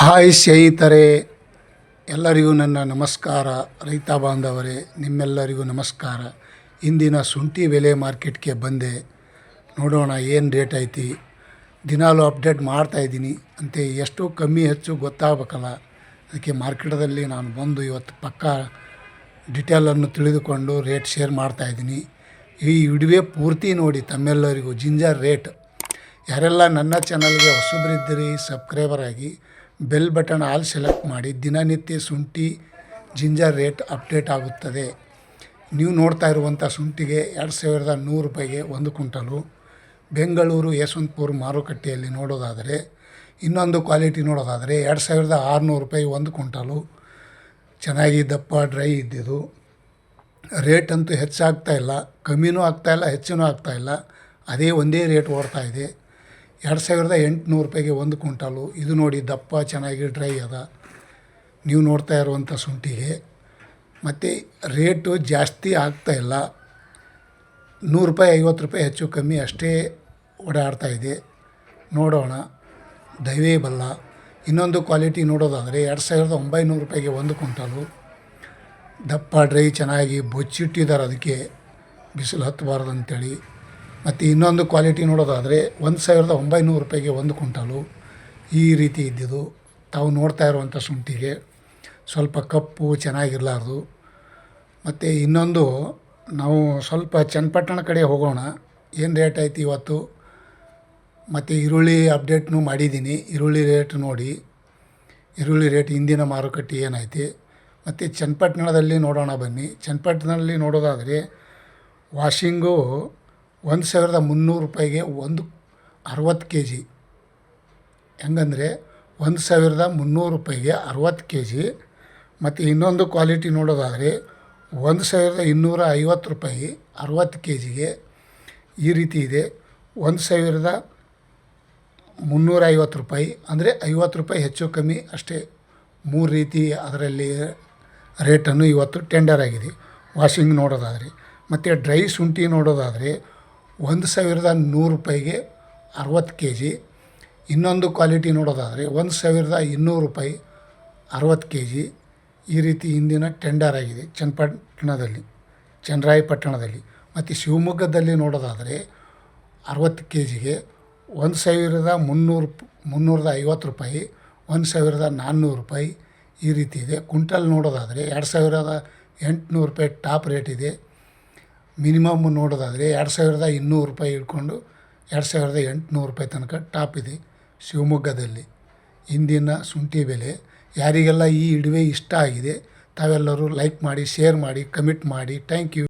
Hi ಸ್ನೇಹಿತರೆ, ಎಲ್ಲರಿಗೂ ನನ್ನ ನಮಸ್ಕಾರ. ರೈತ ಬಾಂಧವರೇ, ನಿಮ್ಮೆಲ್ಲರಿಗೂ ನಮಸ್ಕಾರ. ಇಂದಿನ ಶುಂಠಿ ಬೆಲೆ ಮಾರ್ಕೆಟ್ಗೆ ಬಂದೆ. ನೋಡೋಣ ಏನು ರೇಟ್ ಐತಿ. ದಿನಾಲೂ ಅಪ್ಡೇಟ್ ಮಾಡ್ತಾಯಿದ್ದೀನಿ ಅಂತೆ ಎಷ್ಟು ಕಮ್ಮಿ ಹೆಚ್ಚು ಗೊತ್ತಾಗಬೇಕಲ್ಲ. ಅದಕ್ಕೆ ಮಾರ್ಕೆಟದಲ್ಲಿ ನಾನು ಬಂದು ಇವತ್ತು ಪಕ್ಕ ಡಿಟೇಲನ್ನು ತಿಳಿದುಕೊಂಡು ರೇಟ್ ಶೇರ್ ಮಾಡ್ತಾಯಿದ್ದೀನಿ ಈ ವಿಡಿಯೋ ಪೂರ್ತಿ ನೋಡಿ ತಮ್ಮೆಲ್ಲರಿಗೂ ಜಿಂಜರ್ ರೇಟ್ ಯಾರೆಲ್ಲ ನನ್ನ ಚಾನಲ್ಗೆ ಹೊಸಬ್ರಿದ್ದೀರಿ ಸಬ್ಸ್ಕ್ರೈಬರ್ ಆಗಿ ಬೆಲ್ ಬಟನ್ ಆಲ್ ಸೆಲೆಕ್ಟ್ ಮಾಡಿ ದಿನನಿತ್ಯ ಶುಂಠಿ, ಜಿಂಜರ್ ರೇಟ್ ಅಪ್ಡೇಟ್ ಆಗುತ್ತದೆ. ನೀವು ನೋಡ್ತಾ ಇರುವಂಥ ಶುಂಠಿಗೆ ಎರಡು ಸಾವಿರದ ನೂರು ರೂಪಾಯಿಗೆ ಒಂದು ಕುಂಟಲು ಬೆಂಗಳೂರು ಯಶವಂತಪುರ ಮಾರುಕಟ್ಟೆಯಲ್ಲಿ ನೋಡೋದಾದರೆ, ಇನ್ನೊಂದು ಕ್ವಾಲಿಟಿ ನೋಡೋದಾದರೆ ಎರಡು ಸಾವಿರದ ಆರುನೂರು ರೂಪಾಯಿ ಒಂದು ಕುಂಟಲು ಚೆನ್ನಾಗಿ ದಪ್ಪ, ಡ್ರೈ ಇದ್ದಿದ್ದು. ರೇಟ್ ಅಂತೂ ಹೆಚ್ಚಾಗ್ತಾ ಇಲ್ಲ. ಕಮ್ಮಿನೂ ಆಗ್ತಾಯಿಲ್ಲ ಇಲ್ಲ ಹೆಚ್ಚೂ ಆಗ್ತಾ ಇಲ್ಲ. ಅದೇ ಒಂದೇ ರೇಟ್ ಓಡ್ತಾ ಇದೆ. ಎರಡು ಸಾವಿರದ ಎಂಟುನೂರು ರೂಪಾಯಿಗೆ ಒಂದು ಕ್ವಿಂಟಾಲು. ಇದು ನೋಡಿ ದಪ್ಪ, ಚೆನ್ನಾಗಿ ಡ್ರೈ ಅದ. ನೀವು ನೋಡ್ತಾ ಇರುವಂಥ ಶುಂಠಿಗೆ ಮತ್ತು ರೇಟು ಜಾಸ್ತಿ ಆಗ್ತಾ ಇಲ್ಲ. ನೂರು ರೂಪಾಯಿ, ಐವತ್ತು ರೂಪಾಯಿ ಹೆಚ್ಚು ಕಮ್ಮಿ ಅಷ್ಟೇ ಓಡಾಡ್ತಾ ಇದೆ. ನೋಡೋಣ. ದಯವೇ ಬಲ್ಲ. ಇನ್ನೊಂದು ಕ್ವಾಲಿಟಿ ನೋಡೋದಾದರೆ ಎರಡು ಸಾವಿರದ ಒಂಬೈನೂರು ರೂಪಾಯಿಗೆ ಒಂದು ಕ್ವಿಂಟಾಲು. ದಪ್ಪ, ಡ್ರೈ, ಚೆನ್ನಾಗಿ ಬೊಚ್ಚಿಟ್ಟಿದ್ದಾರೆ ಅದಕ್ಕೆ. ಬಿಸಿಲು ಹತ್ತಬಾರ್ದು ಅಂತೇಳಿ. ಮತ್ತು ಇನ್ನೊಂದು ಕ್ವಾಲಿಟಿ ನೋಡೋದಾದರೆ ಒಂದು ಸಾವಿರದ ಒಂಬೈನೂರು ರೂಪಾಯಿಗೆ ಒಂದು ಕ್ವಿಂಟಾಲು ಈ ರೀತಿ ಇದ್ದಿದ್ದು. ತಾವು ನೋಡ್ತಾ ಇರುವಂಥ ಶುಂಠಿಗೆ ಸ್ವಲ್ಪ ಕಪ್ಪು ಚೆನ್ನಾಗಿರಲಾರ್ದು. ಮತ್ತು ಇನ್ನೊಂದು ನಾವು ಸ್ವಲ್ಪ ಚನ್ನಪಟ್ಟಣ ಕಡೆ ಹೋಗೋಣ. ಏನು ರೇಟ್ ಐತಿ ಇವತ್ತು? ಮತ್ತು ಈರುಳ್ಳಿ ಅಪ್ಡೇಟ್ನು ಮಾಡಿದ್ದೀನಿ. ಈರುಳ್ಳಿ ರೇಟ್ ನೋಡಿ. ಈರುಳ್ಳಿ ರೇಟ್ ಇಂದಿನ ಮಾರುಕಟ್ಟೆ ಏನೈತಿ ಮತ್ತು ಚನ್ನಪಟ್ಟಣದಲ್ಲಿ ನೋಡೋಣ ಬನ್ನಿ. ಚನ್ನಪಟ್ಟಣದಲ್ಲಿ ನೋಡೋದಾದರೆ ವಾಷಿಂಗು ಒಂದು ಸಾವಿರದ ಮುನ್ನೂರು ರೂಪಾಯಿಗೆ ಒಂದು ಅರವತ್ತು ಕೆ ಜಿ ಹೆಂಗಂದರೆ ಒಂದು ಸಾವಿರದ ಮುನ್ನೂರು ರೂಪಾಯಿಗೆ ಅರವತ್ತು ಕೆ ಜಿ ಮತ್ತು ಇನ್ನೊಂದು ಕ್ವಾಲಿಟಿ ನೋಡೋದಾದರೆ ಒಂದು ಸಾವಿರದ ಇನ್ನೂರ ಐವತ್ತು ರೂಪಾಯಿ ಅರವತ್ತು ಕೆ ಜಿಗೆ ಈ ರೀತಿ ಇದೆ. ಒಂದು ಸಾವಿರದ ಮುನ್ನೂರ ಐವತ್ತು ರೂಪಾಯಿ ಅಂದರೆ ಐವತ್ತು ರೂಪಾಯಿ ಹೆಚ್ಚು ಕಮ್ಮಿ ಅಷ್ಟೇ. ಮೂರು ರೀತಿ ಅದರಲ್ಲಿ ರೇಟನ್ನು ಇವತ್ತು ಟೆಂಡರ್ ಆಗಿದೆ. ವಾಷಿಂಗ್ ನೋಡೋದಾದರೆ ಮತ್ತು ಡ್ರೈ ಶುಂಠಿ ನೋಡೋದಾದರೆ ಒಂದು ಸಾವಿರದ ನೂರು ರೂಪಾಯಿಗೆ ಅರವತ್ತು ಕೆ ಜಿ ಇನ್ನೊಂದು ಕ್ವಾಲಿಟಿ ನೋಡೋದಾದರೆ ಒಂದು ಸಾವಿರದ ಇನ್ನೂರು ರೂಪಾಯಿ ಅರವತ್ತು ಕೆ ಜಿ ಈ ರೀತಿ ಹಿಂದಿನ ಟೆಂಡರ್ ಆಗಿದೆ ಚನ್ನಪಟ್ಟಣದಲ್ಲಿ, ಚನ್ನರಾಯಪಟ್ಟಣದಲ್ಲಿ. ಮತ್ತು ಶಿವಮೊಗ್ಗದಲ್ಲಿ ನೋಡೋದಾದರೆ ಅರವತ್ತು ಕೆ ಜಿಗೆ ಒಂದು ಸಾವಿರದ ಮುನ್ನೂರು ಮುನ್ನೂರದ ಐವತ್ತು ರೂಪಾಯಿ, ಒಂದು ಸಾವಿರದ ನಾನ್ನೂರು ರೂಪಾಯಿ ಈ ರೀತಿ ಇದೆ. ಕುಂಟಲ್ ನೋಡೋದಾದರೆ ಎರಡು ಸಾವಿರದ ಎಂಟುನೂರು ರೂಪಾಯಿ ಟಾಪ್ ರೇಟ್ ಇದೆ. ಮಿನಿಮಮ್ ನೋಡೋದಾದರೆ ಎರಡು ಸಾವಿರದ ಇನ್ನೂರು ರೂಪಾಯಿ ಹಿಡ್ಕೊಂಡು ಎರಡು ಸಾವಿರದ ಎಂಟುನೂರು ರೂಪಾಯಿ ತನಕ ಟಾಪ್ ಇದೆ ಶಿವಮೊಗ್ಗದಲ್ಲಿ. ಇಂದಿನ ಶುಂಠಿ ಬೆಲೆ. ಯಾರಿಗೆಲ್ಲ ಈ ಇಡುವೆ ಇಷ್ಟ ಆಗಿದೆ, ತಾವೆಲ್ಲರೂ ಲೈಕ್ ಮಾಡಿ, ಶೇರ್ ಮಾಡಿ, ಕಮೆಂಟ್ ಮಾಡಿ. Thank you.